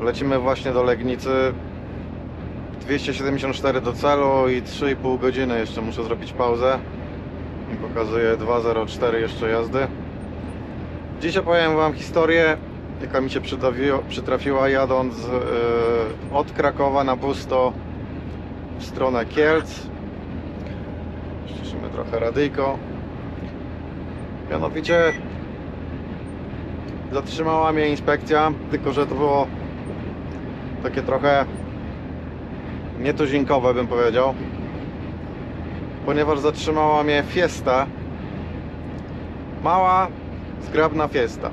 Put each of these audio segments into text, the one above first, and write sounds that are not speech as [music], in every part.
Lecimy właśnie do Legnicy. 274 do celu i 3,5 godziny jeszcze muszę zrobić pauzę. I pokazuje 2.04 jeszcze jazdy. Dziś opowiem Wam historię, jaka mi się przytrafiła jadąc yy, od Krakowa na Busto w stronę Kielc. Ściszymy trochę radyjko. Mianowicie zatrzymała mnie inspekcja, tylko że to było takie trochę nietuzinkowe bym powiedział ponieważ zatrzymała mnie Fiesta. Mała, zgrabna Fiesta.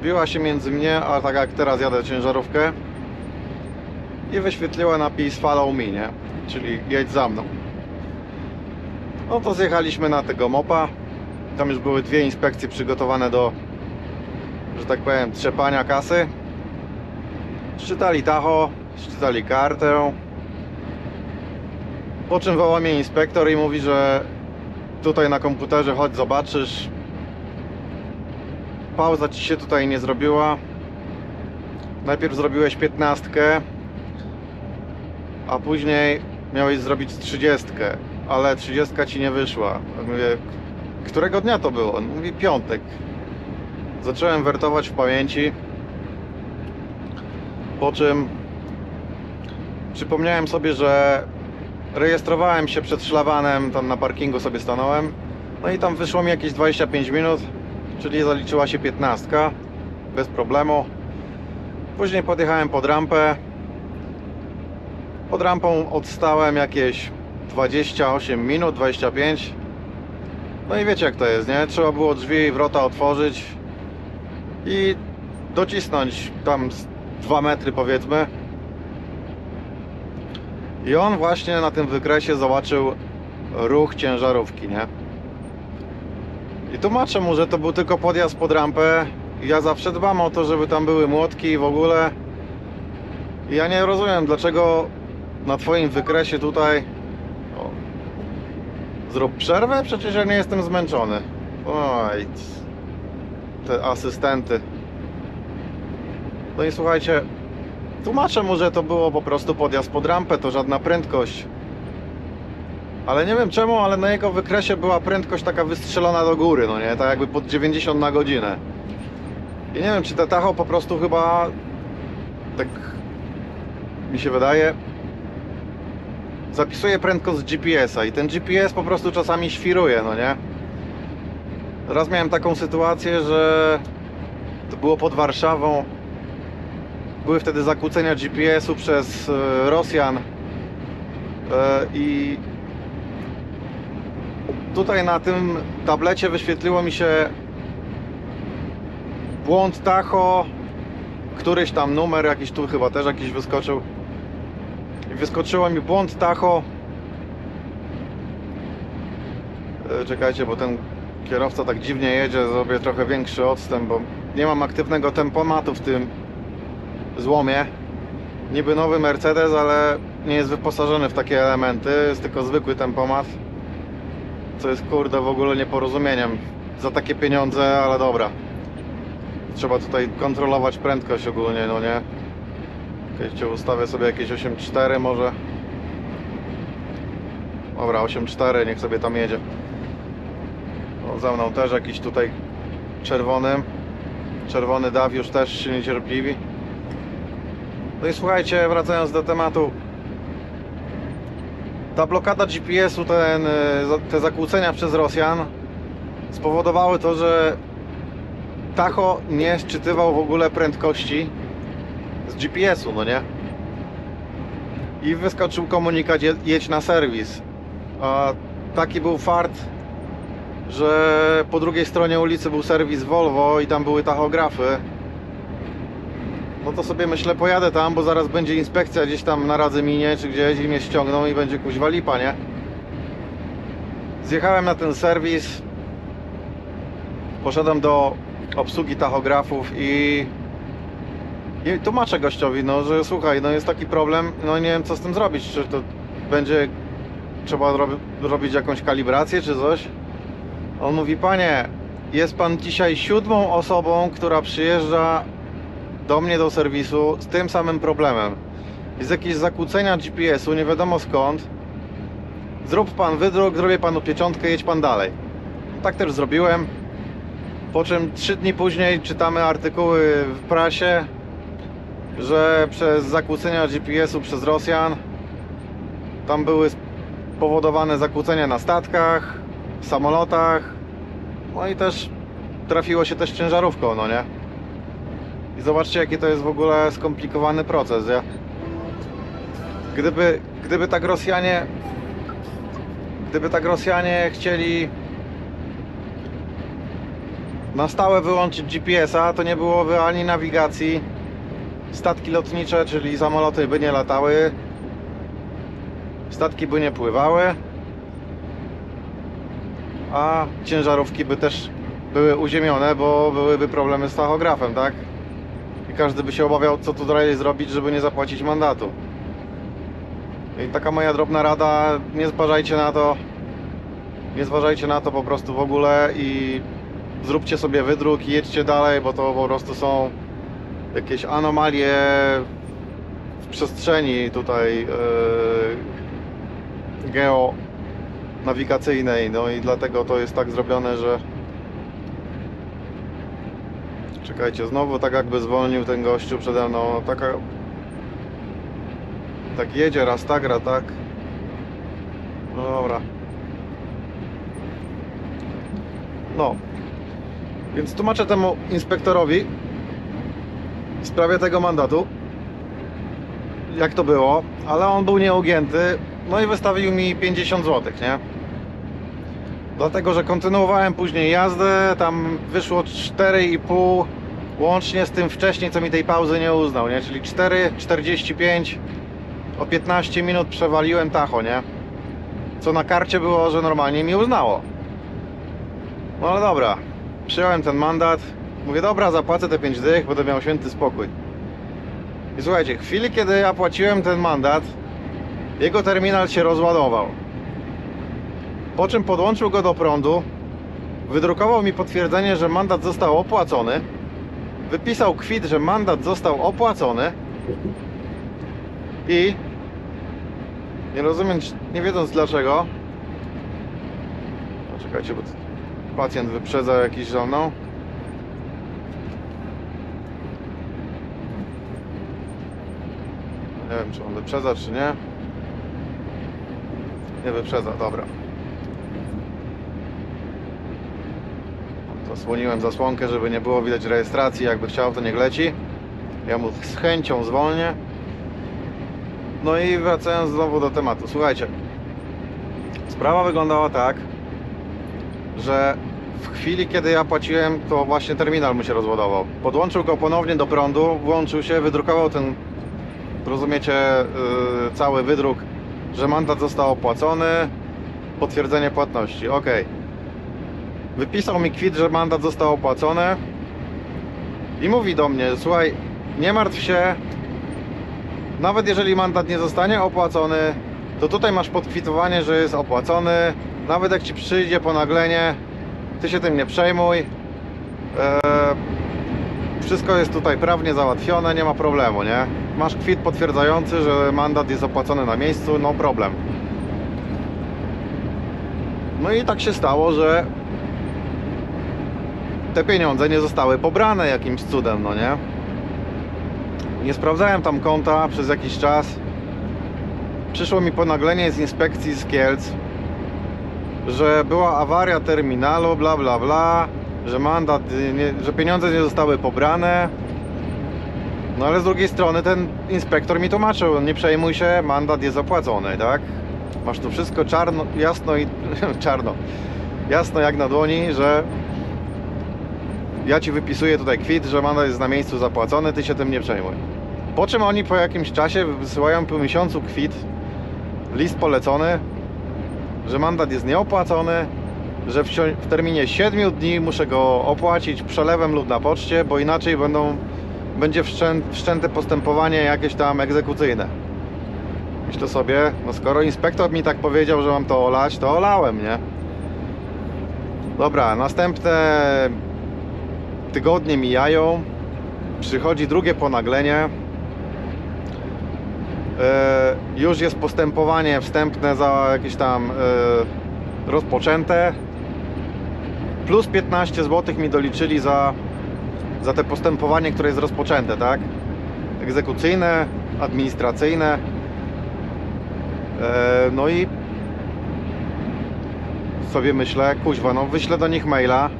Wbiła się między mnie, a tak jak teraz jadę ciężarówkę i wyświetliła napis follow me, nie? czyli jedź za mną. No to zjechaliśmy na tego mopa. Tam już były dwie inspekcje przygotowane do że tak powiem trzepania kasy Szczytali tacho, szczytali kartę. Po czym woła mnie inspektor i mówi, że tutaj na komputerze chodź zobaczysz. Pauza ci się tutaj nie zrobiła. Najpierw zrobiłeś piętnastkę, a później miałeś zrobić trzydziestkę, ale trzydziestka ci nie wyszła. Mówię, którego dnia to było? Mówi piątek. Zacząłem wertować w pamięci. Po czym przypomniałem sobie, że rejestrowałem się przed szlabanem, tam na parkingu sobie stanąłem. No i tam wyszło mi jakieś 25 minut, czyli zaliczyła się 15 bez problemu. Później podjechałem pod rampę. Pod rampą odstałem jakieś 28 minut, 25. No i wiecie jak to jest, nie? Trzeba było drzwi i wrota otworzyć i docisnąć tam 2 metry powiedzmy. I on właśnie na tym wykresie zobaczył ruch ciężarówki, nie? I tłumaczę mu, że to był tylko podjazd pod rampę. Ja zawsze dbam o to, żeby tam były młotki i w ogóle. I ja nie rozumiem, dlaczego na twoim wykresie tutaj o, zrób przerwę? Przecież ja nie jestem zmęczony. Oj, te asystenty. No i słuchajcie, tłumaczę mu, że to było po prostu podjazd pod rampę, to żadna prędkość. Ale nie wiem czemu, ale na jego wykresie była prędkość taka wystrzelona do góry, no nie? Tak jakby pod 90 na godzinę. I nie wiem, czy te tacho po prostu chyba tak mi się wydaje zapisuje prędkość z GPS-a i ten GPS po prostu czasami świruje, no nie? Raz miałem taką sytuację, że to było pod Warszawą były wtedy zakłócenia GPS-u przez e, Rosjan. E, i tutaj na tym tablecie wyświetliło mi się błąd tacho. Któryś tam numer jakiś tu chyba też jakiś wyskoczył. Wyskoczyło mi błąd tacho. E, czekajcie, bo ten kierowca tak dziwnie jedzie zrobię trochę większy odstęp, bo nie mam aktywnego tempomatu w tym złomie. Niby nowy Mercedes, ale nie jest wyposażony w takie elementy, jest tylko zwykły tempomat. Co jest kurde w ogóle nieporozumieniem za takie pieniądze, ale dobra. Trzeba tutaj kontrolować prędkość ogólnie, no nie? Okej, ustawię sobie jakieś 8.4 może. Dobra, 8.4, niech sobie tam jedzie. O, za mną też jakiś tutaj czerwony. Czerwony daw już też się niecierpliwi. No i słuchajcie, wracając do tematu. Ta blokada GPS-u, y, te zakłócenia przez Rosjan spowodowały to, że Tacho nie szczytywał w ogóle prędkości z GPS-u, no nie? I wyskoczył komunikat "Je- jedź na serwis. A taki był fart, że po drugiej stronie ulicy był serwis Volvo i tam były tachografy. No to sobie myślę, pojadę tam, bo zaraz będzie inspekcja gdzieś tam na Radzyminie, czy gdzieś i mnie ściągną i będzie kuźwa lipa, nie? Zjechałem na ten serwis, poszedłem do obsługi tachografów i, i tłumaczę gościowi, no, że słuchaj, no jest taki problem, no nie wiem co z tym zrobić, czy to będzie trzeba robi, robić jakąś kalibrację czy coś. On mówi, panie, jest pan dzisiaj siódmą osobą, która przyjeżdża do mnie do serwisu z tym samym problemem. Jest jakieś zakłócenia GPS-u, nie wiadomo skąd. Zrób pan wydruk, zrobię panu pieczątkę, jedź pan dalej. Tak też zrobiłem. Po czym trzy dni później czytamy artykuły w prasie, że przez zakłócenia GPS-u przez Rosjan tam były spowodowane zakłócenia na statkach, samolotach. No i też trafiło się też ciężarówką, no nie? I zobaczcie jaki to jest w ogóle skomplikowany proces, nie? Gdyby, gdyby tak Rosjanie gdyby tak Rosjanie chcieli na stałe wyłączyć GPS-a, to nie byłoby ani nawigacji, statki lotnicze, czyli samoloty by nie latały, statki by nie pływały, a ciężarówki by też były uziemione, bo byłyby problemy z tachografem, tak? Każdy by się obawiał, co tu dalej zrobić, żeby nie zapłacić mandatu. I taka moja drobna rada, nie zważajcie na to, nie zważajcie na to po prostu w ogóle i zróbcie sobie wydruk i jedźcie dalej, bo to po prostu są jakieś anomalie w przestrzeni tutaj yy, geo nawigacyjnej, no i dlatego to jest tak zrobione, że czekajcie, znowu tak jakby zwolnił ten gościu przede mną, no taka tak jedzie, raz tak, raz tak. No dobra. No. Więc tłumaczę temu inspektorowi w sprawie tego mandatu jak to było, ale on był nieugięty no i wystawił mi 50 zł, nie? Dlatego, że kontynuowałem później jazdę, tam wyszło 4,5 łącznie z tym wcześniej, co mi tej pauzy nie uznał, nie? Czyli 4,45 o 15 minut przewaliłem tacho, nie? Co na karcie było, że normalnie mi uznało. No ale dobra, przyjąłem ten mandat. Mówię, dobra, zapłacę te 5 dych, będę miał święty spokój. I słuchajcie, w chwili, kiedy ja płaciłem ten mandat, jego terminal się rozładował. Po czym podłączył go do prądu, wydrukował mi potwierdzenie, że mandat został opłacony, wypisał kwit, że mandat został opłacony i nie rozumiem, nie wiedząc dlaczego. No, czekajcie, bo pacjent wyprzedza jakiś za mną. Nie wiem, czy on wyprzedza, czy nie. Nie wyprzedza, dobra. Zasłoniłem zasłonkę, żeby nie było widać rejestracji. Jakby chciał, to niech leci. Ja mu z chęcią zwolnię. No i wracając znowu do tematu. Słuchajcie, sprawa wyglądała tak, że w chwili, kiedy ja płaciłem, to właśnie terminal mu się rozładował. Podłączył go ponownie do prądu, włączył się, wydrukował ten, rozumiecie, yy, cały wydruk, że mandat został opłacony, potwierdzenie płatności. Ok. Wypisał mi kwit, że mandat został opłacony i mówi do mnie, słuchaj, nie martw się, nawet jeżeli mandat nie zostanie opłacony, to tutaj masz podkwitowanie, że jest opłacony. Nawet jak ci przyjdzie ponaglenie, ty się tym nie przejmuj. Eee, wszystko jest tutaj prawnie załatwione, nie ma problemu, nie? Masz kwit potwierdzający, że mandat jest opłacony na miejscu, no problem. No i tak się stało, że te pieniądze nie zostały pobrane jakimś cudem, no nie? Nie sprawdzałem tam konta przez jakiś czas. Przyszło mi ponaglenie z inspekcji z Kielc, że była awaria terminalu, bla bla bla, że mandat, nie, że pieniądze nie zostały pobrane. No ale z drugiej strony ten inspektor mi tłumaczył, nie przejmuj się, mandat jest opłacony, tak? Masz tu wszystko czarno, jasno i [laughs] czarno. Jasno jak na dłoni, że ja ci wypisuję tutaj kwit, że mandat jest na miejscu zapłacony, ty się tym nie przejmuj. Po czym oni po jakimś czasie wysyłają po miesiącu kwit, list polecony, że mandat jest nieopłacony, że w, w terminie 7 dni muszę go opłacić przelewem lub na poczcie, bo inaczej będą, będzie wszczę, wszczęte postępowanie jakieś tam egzekucyjne. Myślę sobie, no skoro inspektor mi tak powiedział, że mam to olać, to olałem, nie? Dobra, następne tygodnie mijają. Przychodzi drugie ponaglenie. E, już jest postępowanie wstępne za jakieś tam e, rozpoczęte. Plus 15 zł mi doliczyli za, za te postępowanie, które jest rozpoczęte, tak? Egzekucyjne, administracyjne. E, no i sobie myślę, kuźwa, no wyślę do nich maila,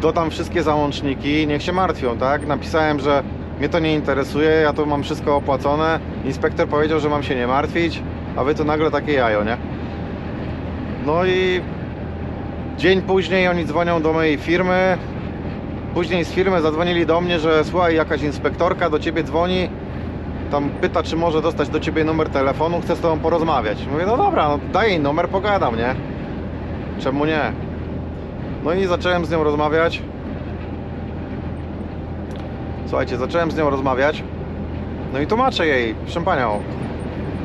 dodam wszystkie załączniki, niech się martwią, tak? Napisałem, że mnie to nie interesuje, ja to mam wszystko opłacone. Inspektor powiedział, że mam się nie martwić, a wy to nagle takie jajo, nie? No i dzień później oni dzwonią do mojej firmy. Później z firmy zadzwonili do mnie, że słuchaj, jakaś inspektorka do ciebie dzwoni. Tam pyta, czy może dostać do ciebie numer telefonu, chce z tobą porozmawiać. Mówię, no dobra, no daj jej numer, pogadam, nie? Czemu nie? No i zacząłem z nią rozmawiać. Słuchajcie, zacząłem z nią rozmawiać. No i tłumaczę jej, proszę panią,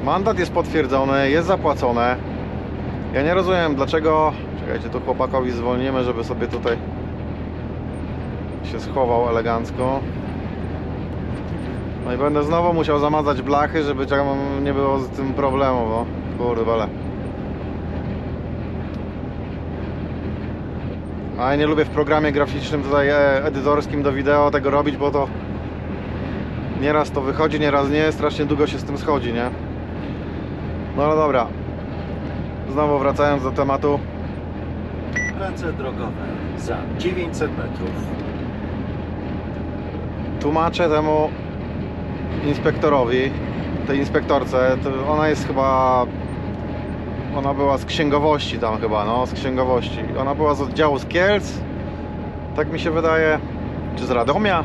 mandat jest potwierdzony, jest zapłacone. Ja nie rozumiem dlaczego. Czekajcie, tu chłopakowi zwolnimy, żeby sobie tutaj się schował elegancko. No i będę znowu musiał zamazać blachy, żeby nie było z tym problemu, bo kurde, ale. A ja nie lubię w programie graficznym tutaj e, edytorskim do wideo tego robić, bo to nieraz to wychodzi, nieraz nie, strasznie długo się z tym schodzi, nie? No ale dobra. Znowu wracając do tematu. Prace drogowe za 900 metrów. Tłumaczę temu inspektorowi, tej inspektorce, to ona jest chyba ona była z księgowości tam chyba, no, z księgowości. Ona była z oddziału z Kielc, tak mi się wydaje, czy z Radomia.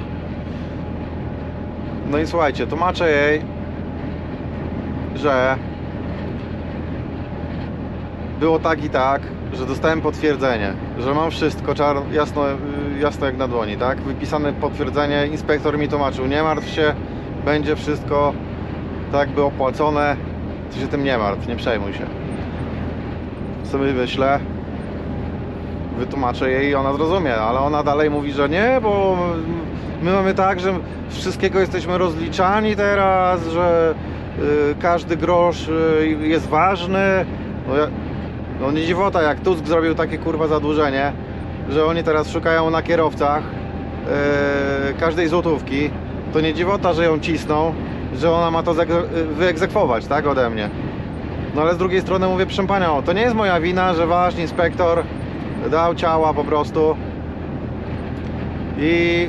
No i słuchajcie, tłumaczę jej, że było tak i tak, że dostałem potwierdzenie, że mam wszystko jasno, jasno jak na dłoni, tak? Wypisane potwierdzenie, inspektor mi tłumaczył, nie martw się, będzie wszystko tak by opłacone, ty się tym nie martw, nie przejmuj się sobie myślę, wytłumaczę jej i ona zrozumie, ale ona dalej mówi, że nie, bo my mamy tak, że wszystkiego jesteśmy rozliczani teraz, że y, każdy grosz y, jest ważny. No, ja, no nie dziwota, jak Tusk zrobił takie kurwa zadłużenie, że oni teraz szukają na kierowcach y, każdej złotówki, to nie dziwota, że ją cisną, że ona ma to zegre- wyegzekwować, tak, ode mnie. No ale z drugiej strony mówię, proszę panią, to nie jest moja wina, że wasz inspektor dał ciała po prostu i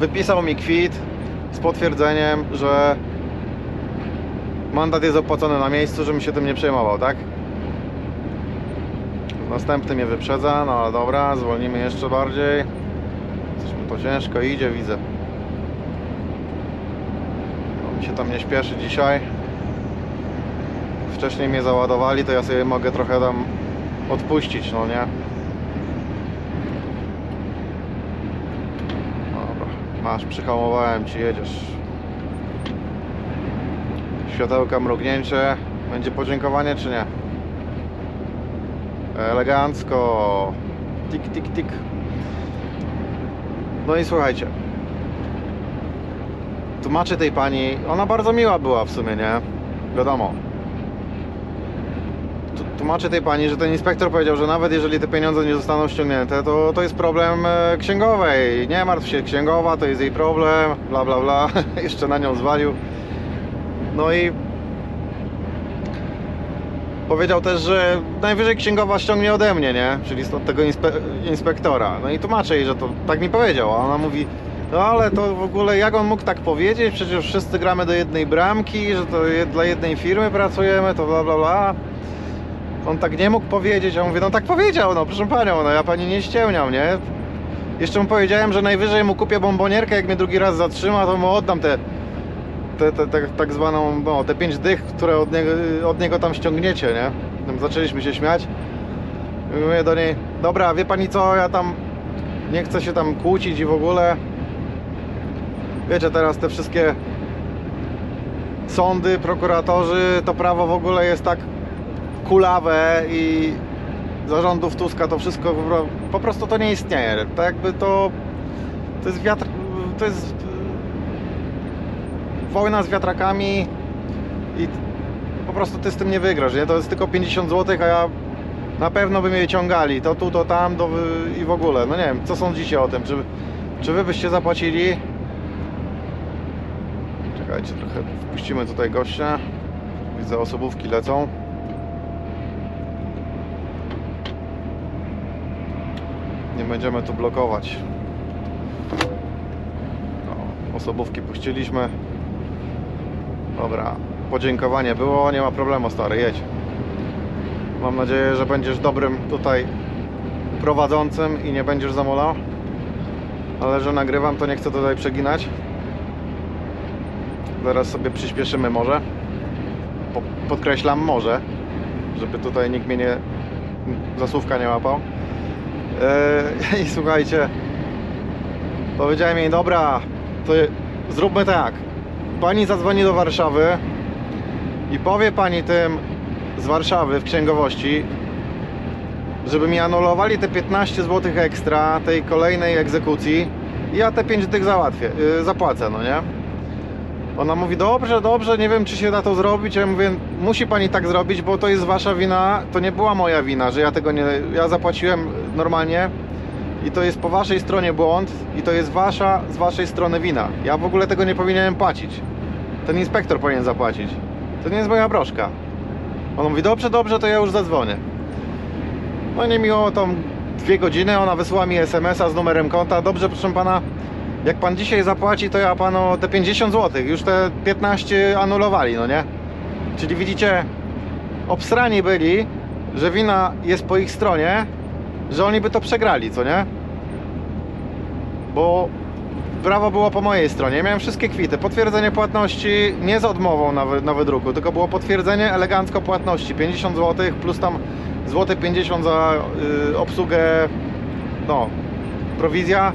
wypisał mi kwit z potwierdzeniem, że mandat jest opłacony na miejscu, żebym się tym nie przejmował, tak? Następny mnie wyprzedza, no ale dobra, zwolnimy jeszcze bardziej. Coś mu to ciężko idzie, widzę. No, mi się tam nie śpieszy dzisiaj wcześniej mnie załadowali, to ja sobie mogę trochę tam odpuścić, no nie? Dobra, masz, przyhamowałem ci, jedziesz. Światełka mrugnięcie. Będzie podziękowanie czy nie? Elegancko. Tik, tik, tik. No i słuchajcie. Tłumaczę tej pani, ona bardzo miła była w sumie, nie? Wiadomo, tłumaczę tej pani, że ten inspektor powiedział, że nawet jeżeli te pieniądze nie zostaną ściągnięte, to, to jest problem e, księgowej. Nie martw się, księgowa to jest jej problem, bla bla bla. [laughs] Jeszcze na nią zwalił. No i powiedział też, że najwyżej księgowa ściągnie ode mnie, nie? Czyli od tego inspe inspektora. No i tłumaczę jej, że to tak mi powiedział, a ona mówi no ale to w ogóle jak on mógł tak powiedzieć? Przecież wszyscy gramy do jednej bramki, że to dla jednej firmy pracujemy, to bla bla bla on tak nie mógł powiedzieć, a mówię, no tak powiedział, no proszę panią, no ja pani nie ściemniam, nie? Jeszcze mu powiedziałem, że najwyżej mu kupię bombonierkę, jak mnie drugi raz zatrzyma, to mu oddam te, te, te, te tak zwaną, no te pięć dych, które od niego, od niego tam ściągniecie, nie? Zaczęliśmy się śmiać. I mówię do niej, dobra, wie pani co, ja tam nie chcę się tam kłócić i w ogóle. Wiecie, teraz te wszystkie sądy, prokuratorzy, to prawo w ogóle jest tak kulawe i zarządów Tuska to wszystko po- prostu to nie istnieje. Tak jakby to To jest wiatr, to jest e, wojna z wiatrakami i po prostu ty z tym nie wygrasz, nie? To jest tylko 50 zł, a ja na pewno by mnie ciągali, to tu, to tam, to i w ogóle. No nie wiem, co sądzicie o tym? Czy, czy wy byście zapłacili? Czekajcie, trochę wpuścimy tutaj gościa. Widzę, osobówki lecą. Nie będziemy tu blokować. O, osobówki puściliśmy. Dobra, podziękowanie było, nie ma problemu stary, jedź. Mam nadzieję, że będziesz dobrym tutaj prowadzącym i nie będziesz zamulał. Ale że nagrywam, to nie chcę tutaj przeginać. Zaraz sobie przyspieszymy może. Po, podkreślam może, żeby tutaj nikt mnie nie zasłówka nie łapał. Eee, [laughs] I słuchajcie, powiedziałem jej, dobra, to zróbmy tak. Pani zadzwoni do Warszawy i powie pani tym z Warszawy w księgowości, żeby mi anulowali te 15 zł ekstra tej kolejnej egzekucji ja te 5 tych załatwię, yy, zapłacę, no nie? Ona mówi, dobrze, dobrze, nie wiem czy się da to zrobić. Ja mówię, musi pani tak zrobić, bo to jest wasza wina, to nie była moja wina, że ja tego nie, ja zapłaciłem normalnie i to jest po waszej stronie błąd i to jest wasza, z waszej strony wina. Ja w ogóle tego nie powinienem płacić. Ten inspektor powinien zapłacić. To nie jest moja broszka. On mówi, dobrze, dobrze, to ja już zadzwonię. No nie miło tą dwie godziny, ona wysłała mi SMS-a z numerem konta. Dobrze, proszę pana, jak pan dzisiaj zapłaci, to ja panu te 50 zł, już te 15 anulowali, no nie? Czyli widzicie, obsrani byli, że wina jest po ich stronie, że oni by to przegrali, co nie? Bo prawo było po mojej stronie. Miałem wszystkie kwity. Potwierdzenie płatności nie z odmową na, wy, na wydruku, tylko było potwierdzenie elegancko płatności 50 zł plus tam złote 50 za y, obsługę, no, prowizja,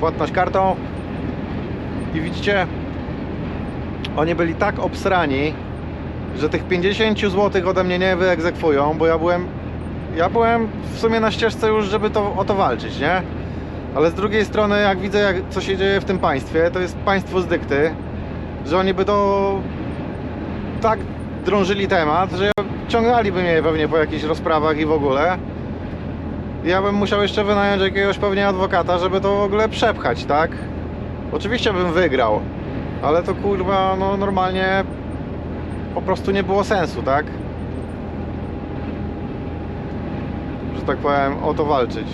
płatność kartą. I widzicie, oni byli tak obsrani, że tych 50 zł ode mnie nie wyegzekwują, bo ja byłem ja byłem w sumie na ścieżce już, żeby to, o to walczyć, nie? Ale z drugiej strony, jak widzę, jak, co się dzieje w tym państwie, to jest państwo z dykty, że oni by to tak drążyli temat, że ciągnęliby mnie pewnie po jakichś rozprawach i w ogóle. Ja bym musiał jeszcze wynająć jakiegoś pewnie adwokata, żeby to w ogóle przepchać, tak? Oczywiście bym wygrał, ale to kurwa, no normalnie po prostu nie było sensu, tak? Że tak powiem, o to walczyć.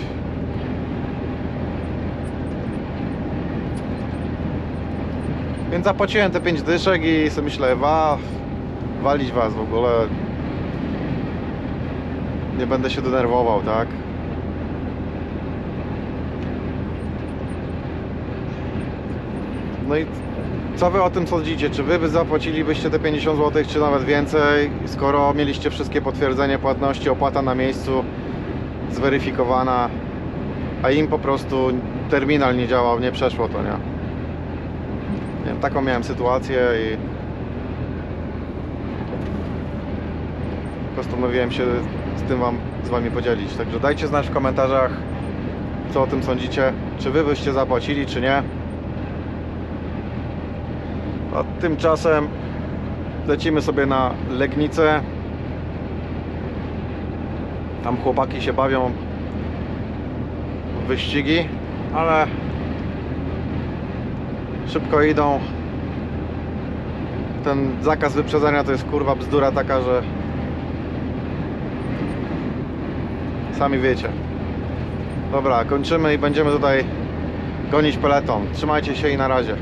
Więc zapłaciłem te 5 dyszek i sobie myślę, wa, walić was w ogóle. Nie będę się denerwował, tak? No i co wy o tym sądzicie? Czy wy by zapłacilibyście te 50 zł, czy nawet więcej, skoro mieliście wszystkie potwierdzenie płatności, opłata na miejscu zweryfikowana, a im po prostu terminal nie działał, nie przeszło to, nie? Nie wiem, taką miałem sytuację i postanowiłem się z tym wam, z wami podzielić. Także dajcie znać w komentarzach, co o tym sądzicie. Czy wy byście zapłacili, czy nie. A tymczasem lecimy sobie na Legnicę. Tam chłopaki się bawią w wyścigi, ale szybko idą. Ten zakaz wyprzedzania to jest kurwa bzdura taka, że sami wiecie. Dobra, kończymy i będziemy tutaj gonić peleton. Trzymajcie się i na razie.